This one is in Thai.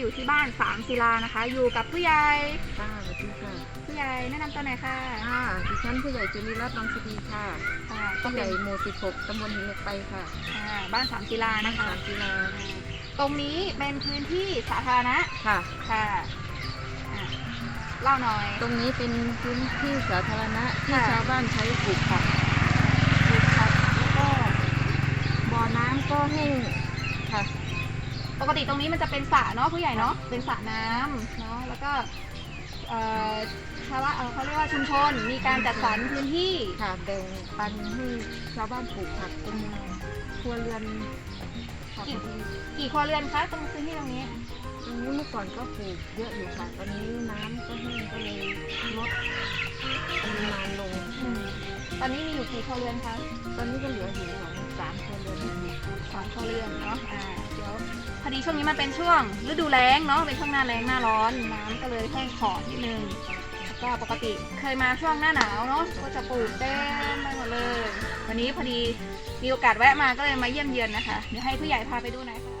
อยู่ที่บ้านสามศิลานะคะ อยู่กับผู้ใหญ่ค่ะสวัสดีค่ะผู้ใหญ่แนะนำตัวหน่อยค่ะค่ะดิฉันผู้ใหญ่จุลีรัตน์บางสดีค่ะค่ะก็ผู้ใหเป็ญ่นหมู่16ตำบลหินเหล็กไปค่ะอ่าบ้านสามศิลานะคะสามกีฬาตรงนี้เป็นพื้นที่สาธารณะค่ะ ค่ะอะเล่าหน่อย ตรงนี้เป็นพื้นที่สาธารณะที่ค่ะ ชาวบ้านใช้ปลูกผักปลูกผักแล้วก็บ่อน้ำก็แห้งค่ะ ปกติตรงนี้มันจะเป็นสระเนาะผู้ใหญ่เนาะเป็นสระน้ำเนาะแล้วก็เอ่อชาวบ้านเอ่อเขาเรียกว่าชุมชนมีการจัดสรรพื้นที่ค่ะแบ่งปันให้ชาวบ้านปลูกผักเป็นครัวเรือนค่ะพอดีกี่ครัวเรือนคะตรงพื้นที่ตรงนี้ตรงนี้เมื่อก่อนก็ปลูกเยอะอยู่ค่ะตอนนี้น้ำก็แห้งก็เลยลดปริมาณลง อืมตอนนี้มีอยู่กี่ครัวเรือนคะ ตอนนี้ก็เหลืออยู่สอง อนเข้าเรืองเนาะอ่าเดี๋ยวพอดีช่วงนี้มันเป็นช่วงฤดูแล้งเนาะเป็นช่วงหน้าแล้งหน้าร้อนน้ำก็เลยแห้งขอดนิดนึงแล้วก็ปกติเคยมาช่วงหน้าหนาวเนาะก็จะปลูกเต็มไปหมดเลย วันนี้พอดีมีโอกาสแวะมาก็เลยมาเยี่ยมเยือนนะคะเดี๋ยวให้ผู้ใหญ่พาไปดูหน่อยค่ะ